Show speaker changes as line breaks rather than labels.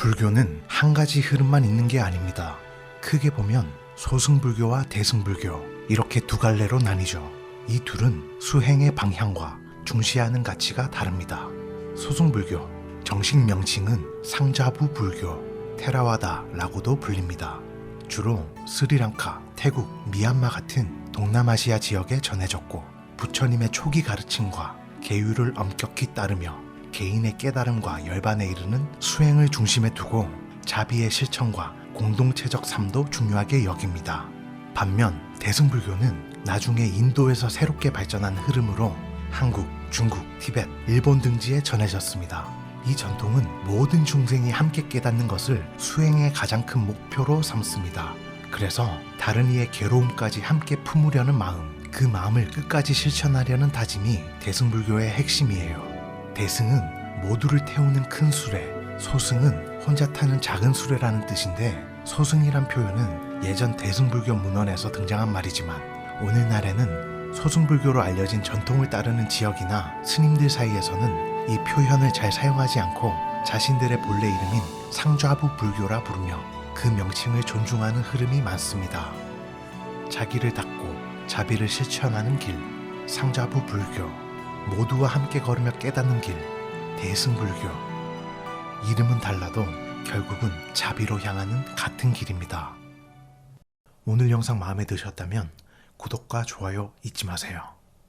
불교는 한 가지 흐름만 있는 게 아닙니다. 크게 보면 소승불교와 대승불교 이렇게 두 갈래로 나뉘죠. 이 둘은 수행의 방향과 중시하는 가치가 다릅니다. 소승불교 정식 명칭은 상자부 불교 테라와다라고도 불립니다. 주로 스리랑카, 태국, 미얀마 같은 동남아시아 지역에 전해졌고 부처님의 초기 가르침과 계율을 엄격히 따르며 개인의 깨달음과 열반에 이르는 수행을 중심에 두고 자비의 실천과 공동체적 삶도 중요하게 여깁니다. 반면 대승불교는 나중에 인도에서 새롭게 발전한 흐름으로 한국, 중국, 티벳, 일본 등지에 전해졌습니다. 이 전통은 모든 중생이 함께 깨닫는 것을 수행의 가장 큰 목표로 삼습니다. 그래서 다른 이의 괴로움까지 함께 품으려는 마음, 그 마음을 끝까지 실천하려는 다짐이 대승불교의 핵심이에요. 대승은 모두를 태우는 큰 수레, 소승은 혼자 타는 작은 수레라는 뜻인데 소승이란 표현은 예전 대승불교 문헌에서 등장한 말이지만 오늘날에는 소승불교로 알려진 전통을 따르는 지역이나 스님들 사이에서는 이 표현을 잘 사용하지 않고 자신들의 본래 이름인 상좌부 불교라 부르며 그 명칭을 존중하는 흐름이 많습니다. 자기를 닦고 자비를 실천하는 길, 상좌부 불교, 모두와 함께 걸으며 깨닫는 길, 대승불교. 이름은 달라도 결국은 자비로 향하는 같은 길입니다. 오늘 영상 마음에 드셨다면 구독과 좋아요 잊지 마세요.